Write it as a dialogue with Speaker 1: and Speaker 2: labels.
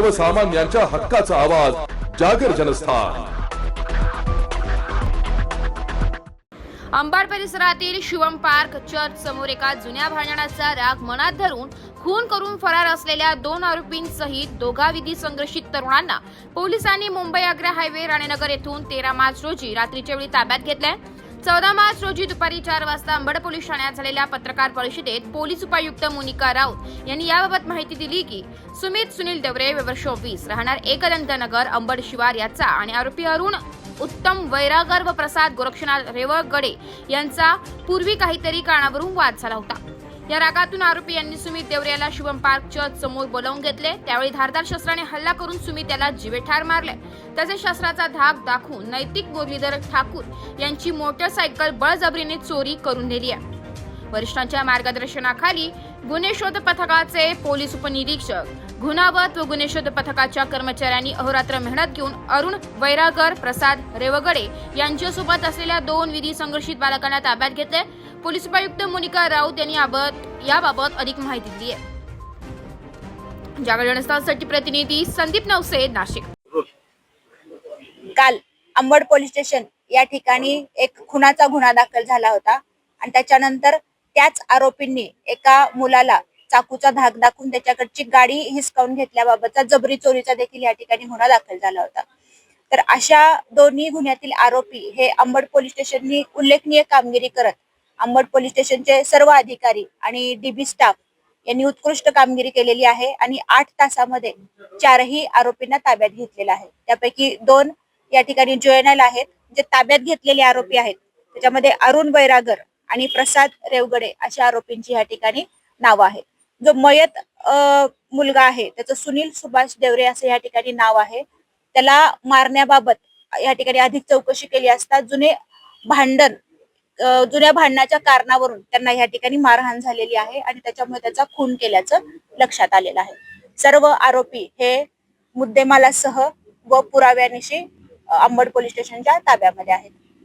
Speaker 1: सर्वसामान्यांच्या हक्काचा आवाज जागर जनस्थान.
Speaker 2: अंबाड परिसरातील शिवम पार्क चर्च समोर एका जुन्या भांडणाचा राग मनात धरून खून करून फरार असलेल्या दोन आरोपींसहित दोघा विधी संघर्षित तरुणांना पोलिसांनी मुंबई आग्रा हायवे राणेनगर येथून तेरा मार्च रोजी रात्रीच्या वेळी ताब्यात घेतलंय. चौदा मार्च रोजी दुपारी चार वाजता अंबड पोलीस ठाण्यात झालेल्या पत्रकार परिषदेत पोलीस उपायुक्त मोनिका राऊत यांनी याबाबत माहिती दिली की सुमित सुनील देवरे वर्ष वीस राहणार एकदंतनगर अंबड शिवार याचा आणि आरोपी अरुण उत्तम वैरागर व प्रसाद गोरक्षनाथ रेवळगडे यांचा पूर्वी काहीतरी कारणावरून वाद झाला होता. या रागातून आरोपी यांनी सुमित देवरे याला शुभम पार्क चर्च समोर बोलावून घेतले. त्यावेळी धारदार शस्त्राने हल्ला करून सुमित याला जीवेठार मारले. त्याचे शस्त्राचा धाक दाखवून नैतिक मुरलीधर ठाकूर यांची मोटरसायकल बळजबरीने चोरी करून नेली आहे. वरिष्ठांच्या मार्गदर्शनाखाली गुन्हे शोध पथकाचे पोलीस उपनिरीक्षक गुन्हावत व गुन्हे शोध पथकाच्या कर्मचाऱ्यांनी अहोरात्र मेहनत घेऊन अरुण वैरागर प्रसाद रेवगडे यांच्यासोबत असलेल्या दोन विधी संघर्षित बालकांना ताब्यात घेतले. पोलीस उपायुक्त मोनिका राऊत यांनी याबाबत याबाबत अधिक माहिती दिली आहे. जागर जनस्थानसाठी प्रतिनिधी संदीप नवसे नाशिक.
Speaker 3: काल अंबड पोलीस स्टेशन या ठिकाणी एक खुनाचा गुन्हा दाखल झाला होता आणि त्याच्यानंतर त्याच आरोपींनी एका मुलाला चाकूचा धाक दाखवून त्याच्याकडची गाडी हिसकावून घेतल्याबाबतचा जबरी चोरीचा देखील या ठिकाणी गुन्हा दाखल झाला होता. तर अशा दोन्ही गुन्ह्यातील आरोपी हे अंबड पोलीस स्टेशननी उल्लेखनीय कामगिरी करत अंबड पोलीस स्टेशनचे सर्व अधिकारी आणि डीबी स्टाफ यांनी उत्कृष्ट कामगिरी केलेली आहे आणि आठ तासामध्ये चारही आरोपींना ताब्यात घेतलेला आहे. त्यापैकी दोन या ठिकाणी जुएनल आहेत. जे ताब्यात घेतलेले आरोपी आहेत त्याच्यामध्ये अरुण बैरागर आणि प्रसाद रेवगडे अशा आरोपींची या ठिकाणी नाव आहेत. जो मयत अ, मुलगा आहे त्याचं सुनील सुभाष देवरे असं या ठिकाणी नाव आहे. त्याला मारण्याबाबत या ठिकाणी अधिक चौकशी केली असता जुने भांडण जुन्या भांडणाच्या कारणावरून त्यांना या ठिकाणी मारहाण झालेली आहे आणि त्याच्यामुळे त्याचा खून केल्याचं लक्षात आलेलं आहे. सर्व आरोपी हे मुद्देमालासह व पुराव्यानिशी अंबड पोलीस स्टेशनच्या ताब्यामध्ये आहेत.